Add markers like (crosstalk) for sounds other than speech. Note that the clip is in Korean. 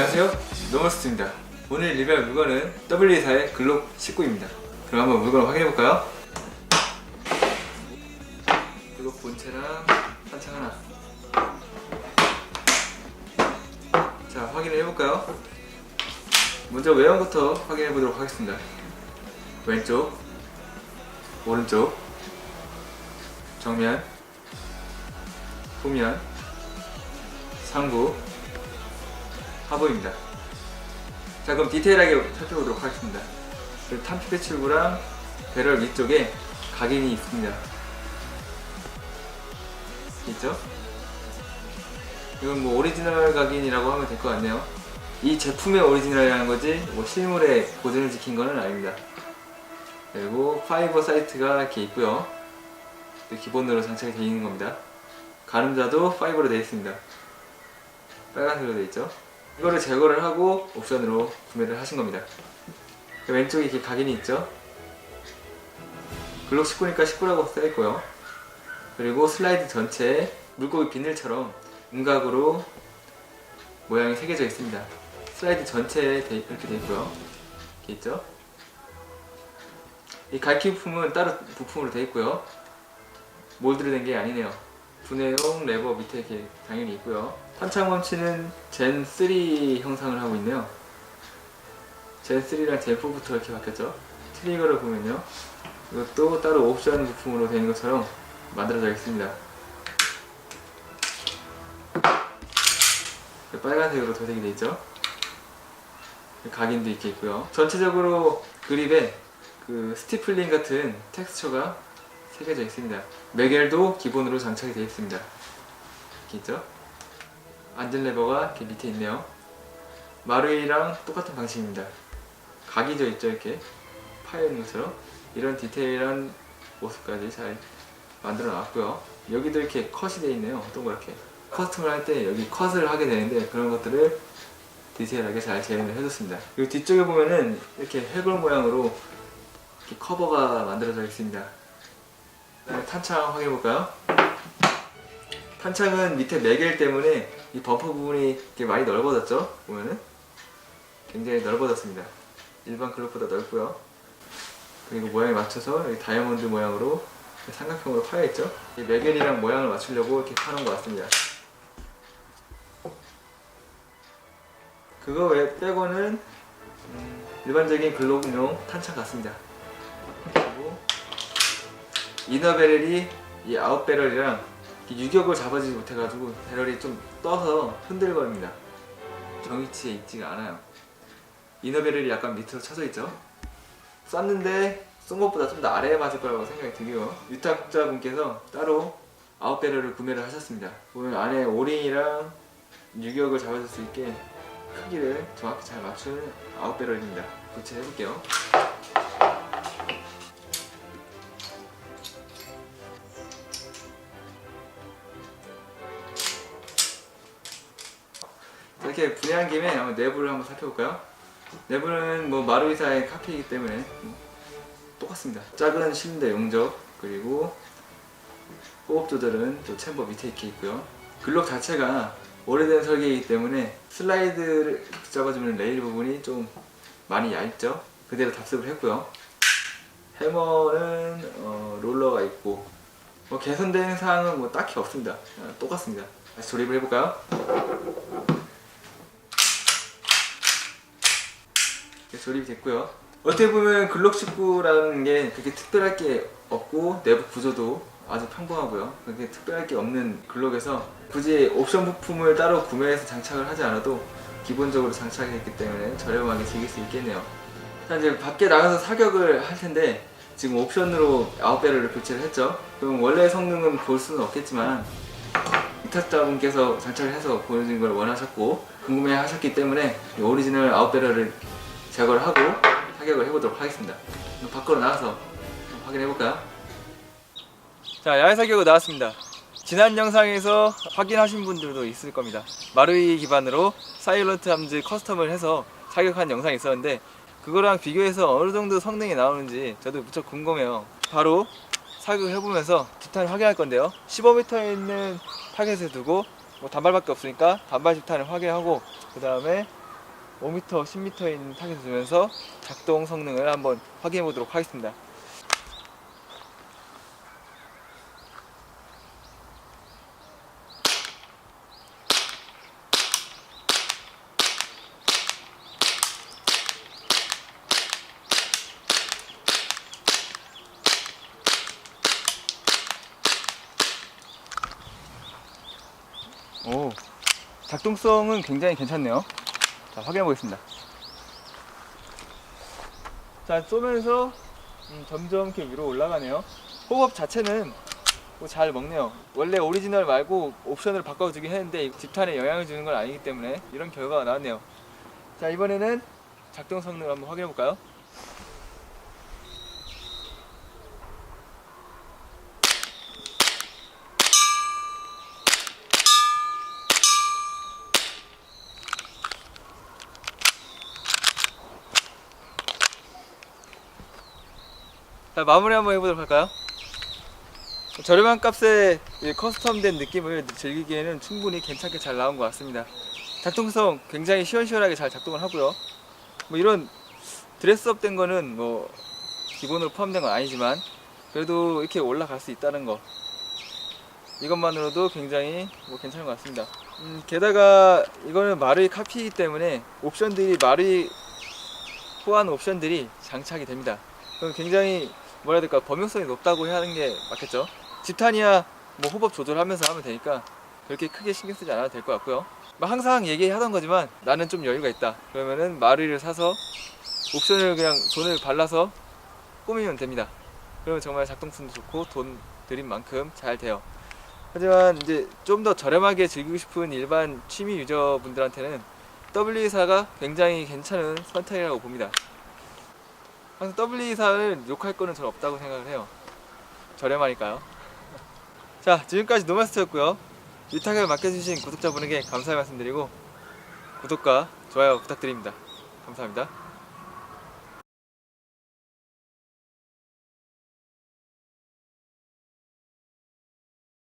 안녕하세요. 노머스트입니다. 오늘 리뷰할 물건은 W24의 글록 19입니다. 그럼 한번 물건을 확인해볼까요? 글록 본체랑 한창 하나. 자 확인을 해볼까요? 먼저 외형부터 확인해보도록 하겠습니다. 왼쪽 오른쪽 정면 후면 상부 하부입니다. 자 그럼 디테일하게 살펴보도록 하겠습니다. 그 탄피 배출구랑 배럴 위쪽에 각인이 있습니다. 있죠? 이건 뭐 오리지널 각인이라고 하면 될 것 같네요. 이 제품의 오리지널이라는 거지 뭐 실물에 보존을 지킨 거는 아닙니다. 그리고 파이버 사이트가 이렇게 있고요. 또 기본으로 장착이 되어 있는 겁니다. 가늠자도 파이버로 되어 있습니다. 빨간색으로 되어 있죠. 이거를 제거를 하고 옵션으로 구매를 하신 겁니다. 왼쪽에 이렇게 각인이 있죠. 글록 19니까 19라고 써 있고요. 그리고 슬라이드 전체에 물고기 비늘처럼 음각으로 모양이 새겨져 있습니다. 슬라이드 전체에 돼- 이렇게 되어 있고요. 이렇게 있죠. 이 갈키 부품은 따로 부품으로 되어 있고요. 몰드로 된 게 아니네요. 분해용 레버 밑에 이렇게 당연히 있고요. 탄창 원치는 젠3 형상을 하고 있네요. 젠 3랑 젠 4부터 이렇게 바뀌었죠. 트리거를 보면요. 이것도 따로 옵션 부품으로 되는 것처럼 만들어져 있습니다. 빨간색으로 도색이 되어 있죠. 각인도 이렇게 있고요. 전체적으로 그립에 그 스티플링 같은 텍스처가 새겨져 있습니다. 매겔도 기본으로 장착이 되어 있습니다. 이렇게 있죠? 안전 레버가 이렇게 밑에 있네요. 마루이랑 똑같은 방식입니다. 각이 져 있죠, 이렇게 파여 있는 것처럼 이런 디테일한 모습까지 잘 만들어 놨고요. 여기도 이렇게 컷이 되어 있네요. 동그랗게 커스텀을 할 때 여기 컷을 하게 되는데 그런 것들을 디테일하게 잘 재현을 해줬습니다. 그리고 뒤쪽에 보면은 이렇게 해골 모양으로 이렇게 커버가 만들어져 있습니다. 네, 탄창 확인해 볼까요? 탄창은 밑에 매겔 때문에 이 범퍼 부분이 이렇게 많이 넓어졌죠? 보면은 굉장히 넓어졌습니다. 일반 클럽보다 넓고요. 그리고 모양에 맞춰서 다이아몬드 모양으로 삼각형으로 파여 있죠? 이 매겔이랑 모양을 맞추려고 이렇게 파는 것 같습니다. 그거 외 빼고는 음, 일반적인 글록용 탄창 같습니다. 그리고 이너 베렐이 이 아웃 베럴이랑 이 유격을 잡아주지 못해가지고 베럴이 좀 떠서 흔들거립니다. 정위치에 있지가 않아요. 이너 베럴이 약간 밑으로 쳐져 있죠. 쐈는데 쏜 것보다 좀 더 아래에 맞을 거라고 생각이 들고요. 유탁자분께서 따로 아웃 베럴을 구매를 하셨습니다. 보면 안에 오링이랑 유격을 잡아줄 수 있게 크기를 정확히 잘 맞춘 아웃 베럴입니다. 교체해 볼게요. 이렇게 분해한 김에 한번 내부를 한번 살펴볼까요? 내부는 뭐 마루이사의 카피이기 때문에 뭐 똑같습니다. 작은 실린더 용접 그리고 호흡 조절은 또 챔버 밑에 이렇게 있고요. 글록 자체가 오래된 설계이기 때문에 슬라이드를 잡아주는 레일 부분이 좀 많이 얇죠. 그대로 답습을 했고요. 해머는 어, 롤러가 있고 뭐 개선된 사항은 뭐 딱히 없습니다. 어, 똑같습니다. 다시 조립을 해볼까요? 이렇게 조립이 됐고요. 어떻게 보면 글록 19라는 게 그렇게 특별할 게 없고 내부 구조도 아주 평범하고요. 그렇게 특별할 게 없는 글록에서 굳이 옵션 부품을 따로 구매해서 장착을 하지 않아도 기본적으로 장착이 됐기 때문에 저렴하게 즐길 수 있겠네요. 자 이제 밖에 나가서 사격을 할 텐데 지금 옵션으로 아웃배럴을 교체를 했죠. 그럼 원래 성능은 볼 수는 없겠지만 부탁자분께서 장착을 해서 보여주는 걸 원하셨고 궁금해 하셨기 때문에 이 오리지널 아웃베러를 제거를 하고 타격을 해보도록 하겠습니다. 그럼 밖으로 한번 확인해 볼까요? 자, 야외 사격으로 나왔습니다. 지난 영상에서 확인하신 분들도 있을 겁니다. 마루이 기반으로 사이런트 함즈 커스텀을 해서 사격한 영상이 있었는데 그거랑 비교해서 어느 정도 성능이 나오는지 저도 무척 궁금해요. 바로 사격을 해보면서 집탄을 확인할 건데요. 15m에 있는 타겟을 두고 뭐 단발밖에 없으니까 단발 집탄을 확인하고 그 다음에 5m, 10m에 있는 타겟을 두면서 작동 성능을 한번 확인해 보도록 하겠습니다. 오, 작동성은 굉장히 괜찮네요. 자, 확인해 보겠습니다. 자, 쏘면서 음, 점점 이렇게 위로 올라가네요. 호흡 자체는 뭐잘 먹네요. 원래 오리지널 말고 옵션을 바꿔주긴 했는데 집탄에 영향을 주는 건 아니기 때문에 이런 결과가 나왔네요. 자, 이번에는 작동 성능을 한번 확인해 볼까요? 자, 마무리 한번 해보도록 할까요? 저렴한 값에 이 커스텀된 느낌을 즐기기에는 충분히 괜찮게 잘 나온 것 같습니다. 작동성 굉장히 시원시원하게 잘 작동을 하고요. 뭐 이런 드레스업 된 거는 뭐 기본으로 포함된 건 아니지만 그래도 이렇게 올라갈 수 있다는 거 이것만으로도 굉장히 뭐 괜찮은 것 같습니다. 음, 게다가 이거는 마루이 카피이기 때문에 옵션들이 마루이 호환 옵션들이 장착이 됩니다. 그럼 굉장히 뭐라 해야 될까 범용성이 높다고 해야 하는 게 맞겠죠. 집탄이야 뭐 호법 조절하면서 하면 되니까 그렇게 크게 신경 쓰지 않아도 될 것 같고요. 뭐 항상 얘기하던 거지만 나는 좀 여유가 있다. 그러면은 마루이를 사서 옵션을 그냥 돈을 발라서 꾸미면 됩니다. 그러면 정말 작동성도 좋고 돈 들인 만큼 잘 돼요. 하지만 이제 좀 더 저렴하게 즐기고 싶은 일반 취미 유저분들한테는 W24가 굉장히 괜찮은 선택이라고 봅니다. 항상 W24를 욕할 거는 전 없다고 생각을 해요. 저렴하니까요. (laughs) 자, 지금까지 노마스터였고요. 유탁을 맡겨주신 구독자분에게 감사의 말씀드리고 구독과 좋아요 부탁드립니다. 감사합니다.